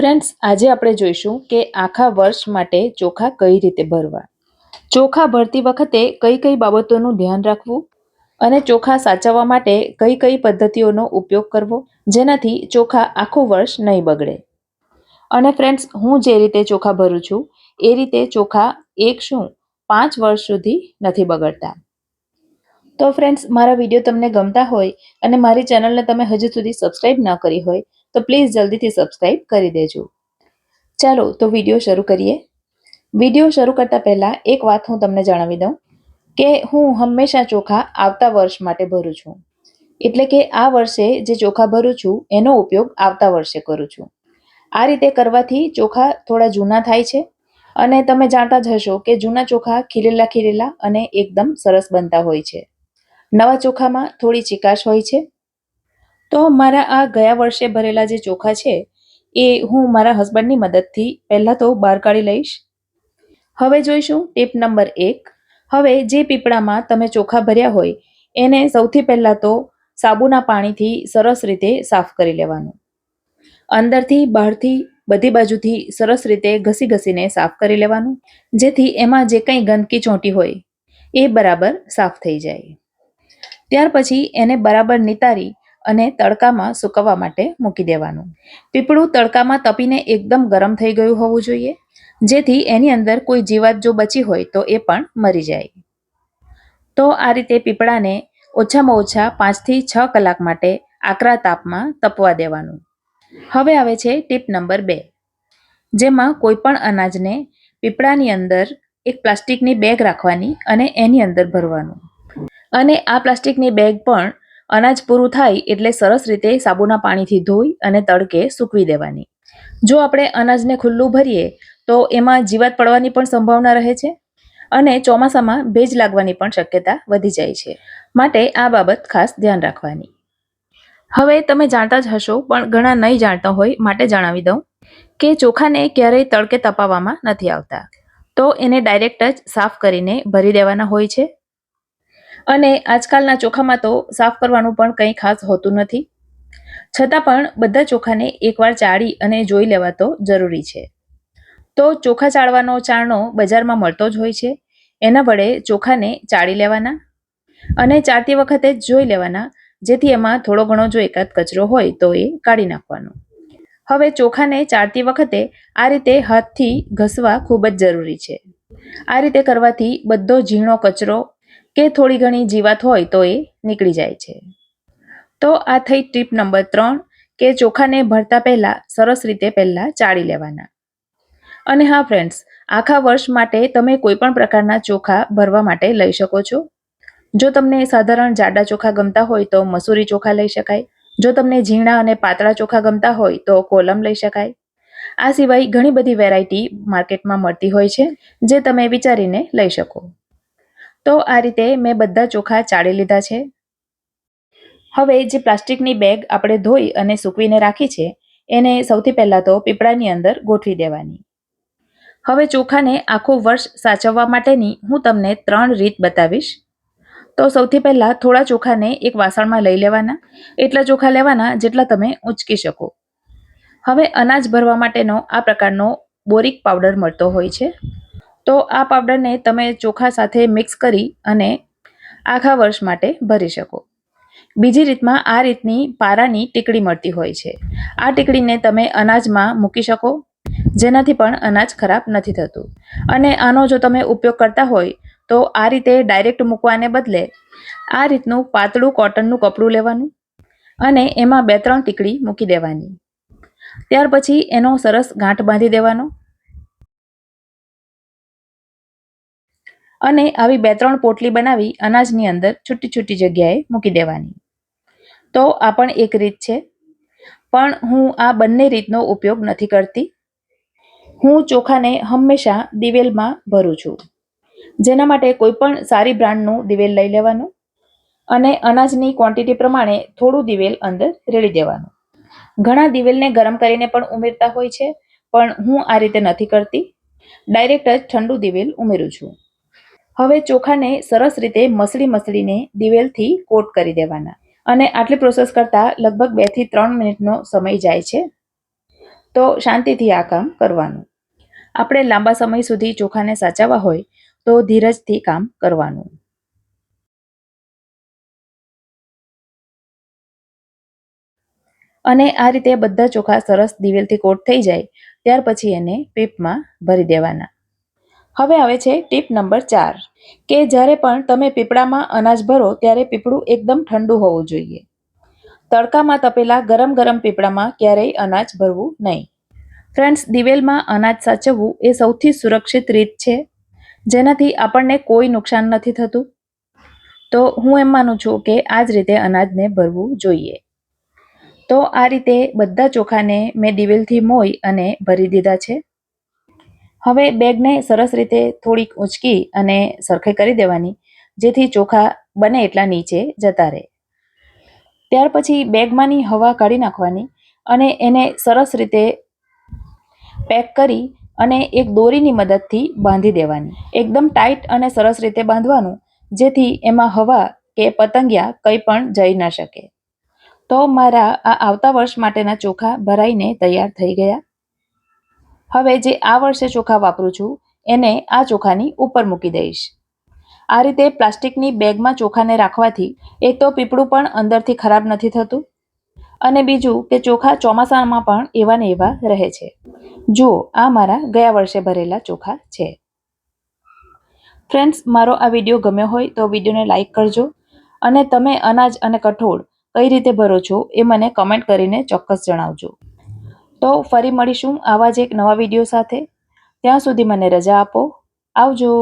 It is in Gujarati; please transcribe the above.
ફ્રેન્ડ્સ આજે આપણે જોઈશું કે આખા વર્ષ માટે ચોખા કઈ રીતે ભરવા. ચોખા ભરતી વખતે કઈ કઈ બાબતોનું ધ્યાન રાખવું અને ચોખા સાચવવા માટે કઈ કઈ પદ્ધતિઓનો ઉપયોગ કરવો, જેનાથી ચોખા આખું વર્ષ નહીં બગડે. અને ફ્રેન્ડ્સ હું જે રીતે ચોખા ભરું છું, એ રીતે ચોખા એક શું, પાંચ વર્ષ સુધી નથી બગડતા. તો ફ્રેન્ડ્સ મારા વીડિયો તમને ગમતા હોય અને મારી ચેનલને તમે હજુ સુધી સબસ્ક્રાઈબ ન કરી હોય તો પ્લીઝ જલ્દીથી સબસ્ક્રાઈબ કરી દેજો. ચાલો તો વીડિયો શરૂ કરીએ. વીડિયો શરૂ કરતા પહેલા એક વાત હું તમને જણાવી દઉં કે હું હંમેશા ચોખા આવતા વર્ષ માટે ભરું છું. એટલે કે આ વર્ષે જે ચોખા ભરું છું, એનો ઉપયોગ આવતા વર્ષે કરું છું. આ રીતે કરવાથી ચોખા થોડા જૂના થાય છે અને તમે જાણતા જ હશો કે જૂના ચોખા ખીલેલા ખીલેલા અને એકદમ સરસ બનતા હોય છે. નવા ચોખામાં થોડી ચિકાશ હોય છે તો મારા આ ગયા વર્ષે ભરેલા જે ચોખા છે, એ હું મારા હસબન્ડની મદદથી પહેલાં તો બહાર કાઢી લઈશ. હવે જોઈશું ટીપ નંબર એક. હવે જે પીપળામાં તમે ચોખા ભર્યા હોય, એને સૌથી પહેલાં તો સાબુના પાણીથી સરસ રીતે સાફ કરી લેવાનું. અંદરથી બહારથી બધી બાજુથી સરસ રીતે ઘસી ઘસીને સાફ કરી લેવાનું. જેથી એમાં જે કંઈ ગંદકી ચોંટી હોય, એ બરાબર સાફ થઈ જાય. ત્યાર પછી એને બરાબર નિતારી અને તડકામાં સુકવવા માટે મૂકી દેવાનું. પીપળું તડકામાં તપીને એકદમ ગરમ થઈ ગયું હોવું જોઈએ. જેથી એની અંદર કોઈ જીવાત જો બચી હોય તો એ પણ મરી જાય. તો આ રીતે પીપળાને ઓછામાં ઓછા પાંચથી છ કલાક માટે આકરા તાપમાં તપવા દેવાનું. હવે આવે છે ટીપ નંબર બે. જેમાં કોઈ પણ અનાજને પીપળાની અંદર એક પ્લાસ્ટિકની બેગ રાખવાની અને એની અંદર ભરવાનું. અને આ પ્લાસ્ટિકની બેગ પણ અનાજ પૂરું થાય એટલે સરસ રીતે સાબુના પાણીથી ધોઈ અને તડકે સૂકવી દેવાની. જો આપણે અનાજને ખુલ્લું ભરીએ, તો એમાં જીવાત પડવાની પણ સંભાવના રહે છે અને ચોમાસામાં ભેજ લાગવાની પણ શક્યતા વધી જાય છે. માટે આ બાબત ખાસ ધ્યાન રાખવાની. હવે તમે જાણતા જ હશો, પણ ઘણા નહીં જાણતા હોય માટે જણાવી દઉં કે ચોખાને ક્યારેય તડકે તપાવવામાં નથી આવતા. તો એને ડાયરેક્ટ જ સાફ કરીને ભરી દેવાના હોય છે. અને આજકાલના ચોખામાં તો સાફ કરવાનું પણ કંઈ ખાસ હોતું નથી. છતાં પણ બધા ચોખાને એકવાર ચાળી અને જોઈ લેવા તો જરૂરી છે. તો ચોખા ચાળવાનો ચાળનો બજારમાં મળતો જ હોય છે. એના વડે ચોખાને ચાળી લેવાના અને ચાળતી વખતે જ જોઈ લેવાના, જેથી એમાં થોડો ઘણો જો એકાદ કચરો હોય તો એ કાઢી નાખવાનો. હવે ચોખાને ચાળતી વખતે આ રીતે હાથથી ઘસવા ખૂબ જ જરૂરી છે. આ રીતે કરવાથી બધો ઝીણો કચરો કે થોડી ઘણી જીવાત હોય તો એ નીકળી જાય છે. તો આ થઈ ટીપ નંબર ત્રણ, કે ચોખાને ભરતા પહેલાં, સરસ રીતે પહેલાં ચાળી લેવાના. અને હા ફ્રેન્ડ્સ આખા વર્ષ માટે તમે કોઈપણ પ્રકારના ચોખા ભરવા માટે લઈ શકો છો. જો તમને સાધારણ જાડા ચોખા ગમતા હોય તો મસૂરી ચોખા લઈ શકાય. જો તમને ઝીણા અને પાતળા ચોખા ગમતા હોય તો કોલમ લઈ શકાય. આ સિવાય ઘણી બધી વેરાયટી માર્કેટમાં મળતી હોય છે, જે તમે વિચારીને લઈ શકો. તો આ રીતે મેં બધા ચોખા ચાળી લીધા છે. હવે જે પ્લાસ્ટિકની બેગ આપણે ધોઈ અને સૂકવીને રાખી છે, એને સૌથી પહેલાં તો પીપળાની અંદર ગોઠવી દેવાની. હવે ચોખાને આખું વર્ષ સાચવવા માટેની હું તમને ત્રણ રીત બતાવીશ. તો સૌથી પહેલાં થોડા ચોખાને એક વાસણમાં લઈ લેવાના. એટલા ચોખા લેવાના જેટલા તમે ઉંચકી શકો. હવે અનાજ ભરવા માટેનો આ પ્રકારનો બોરિક પાવડર મળતો હોય છે. તો આ પાવડરને તમે ચોખા સાથે મિક્સ કરી અને આખા વર્ષ માટે ભરી શકો. બીજી રીતમાં આ રીતની પારાની ટીકડી મળતી હોય છે. આ ટીકડીને તમે અનાજમાં મૂકી શકો, જેનાથી પણ અનાજ ખરાબ નથી થતું. અને આનો જો તમે ઉપયોગ કરતા હોય, તો આ રીતે ડાયરેક્ટ મૂકવાને બદલે આ રીતનું પાતળું કોટનનું કપડું લેવાનું અને એમાં બે ત્રણ ટીકડી મૂકી દેવાની. ત્યાર પછી એનો સરસ ગાંઠ બાંધી દેવાનો. અને આવી બે ત્રણ પોટલી બનાવી અનાજની અંદર છૂટી છૂટી જગ્યાએ મૂકી દેવાની. તો આ પણ એક રીત છે. પણ હું આ બંને રીતનો ઉપયોગ નથી કરતી. હું ચોખાને હંમેશા દિવેલમાં ભરું છું. જેના માટે કોઈ પણ સારી બ્રાન્ડનું દિવેલ લઈ લેવાનું અને અનાજની ક્વોન્ટિટી પ્રમાણે થોડું દિવેલ અંદર રેડી દેવાનું. ઘણા દિવેલને ગરમ કરીને પણ ઉમેરતા હોય છે, પણ હું આ રીતે નથી કરતી. ડાયરેક્ટ જ ઠંડુ દિવેલ ઉમેરું છું. હવે ચોખાને સરસ રીતે મસળી મસળીને દિવેલથી કોટ કરી દેવાના. અને આટલી પ્રોસેસ કરતાં લગભગ બેથી ત્રણ મિનિટનો સમય જાય છે. તો શાંતિથી આ કામ કરવાનું. આપણે લાંબા સમય સુધી ચોખાને સાચવવા હોય તો ધીરજથી કામ કરવાનું. અને આ રીતે બધા ચોખા સરસ દિવેલથી કોટ થઈ જાય, ત્યાર પછી એને પીપમાં ભરી દેવાના. હવે આવે છે ટીપ નંબર ચાર, કે જ્યારે પણ તમે પીપળામાં અનાજ ભરો ત્યારે પીપળું એકદમ ઠંડુ હોવું જોઈએ. તડકામાં તપેલા ગરમ ગરમ પીપળામાં ક્યારેય અનાજ ભરવું નહીં. ફ્રેન્ડ્સ, દિવેલમાં અનાજ સાચવવું એ સૌથી સુરક્ષિત રીત છે. જેનાથી આપણને કોઈ નુકસાન નથી થતું. તો હું એમ માનું છું કે આ જ રીતે અનાજને ભરવું જોઈએ. તો આ રીતે બધા ચોખાને મેં દિવેલથી મોઈ અને ભરી દીધા છે. હવે બેગને સરસ રીતે થોડીક ઊંચકી અને સરખાઈ કરી દેવાની, જેથી ચોખા બને એટલા નીચે જતા રહે. ત્યાર પછી બેગમાંની હવા કાઢી નાખવાની અને એને સરસ રીતે પેક કરી અને એક દોરીની મદદથી બાંધી દેવાની. એકદમ ટાઈટ અને સરસ રીતે બાંધવાનું, જેથી એમાં હવા કે પતંગિયા કંઈ પણ જઈ ન શકે. તો મારા આ આવતા વર્ષ માટેના ચોખા ભરાઈને તૈયાર થઈ ગયા. હવે જે આ વર્ષે ચોખા વાપરું છું, એને આ ચોખાની ઉપર મૂકી દઈશ. આ રીતે પ્લાસ્ટિકની બેગમાં ચોખાને રાખવાથી એક તો પીપળું પણ અંદરથી ખરાબ નથી થતું. અને બીજું કે ચોખા ચોમાસામાં પણ એવા ને એવા રહે છે. જુઓ આ મારા ગયા વર્ષે ભરેલા ચોખા છે. ફ્રેન્ડ્સ, મારો આ વીડિયો ગમ્યો હોય તો વિડીયોને લાઇક કરજો અને તમે અનાજ અને કઠોળ કઈ રીતે ભરો છો એ મને કમેન્ટ કરીને ચોક્કસ જણાવજો. તો ફરી મળીશું આવા જ એક નવા વીડિયો સાથે. ત્યાં સુધી મને રજા આપો. આવજો.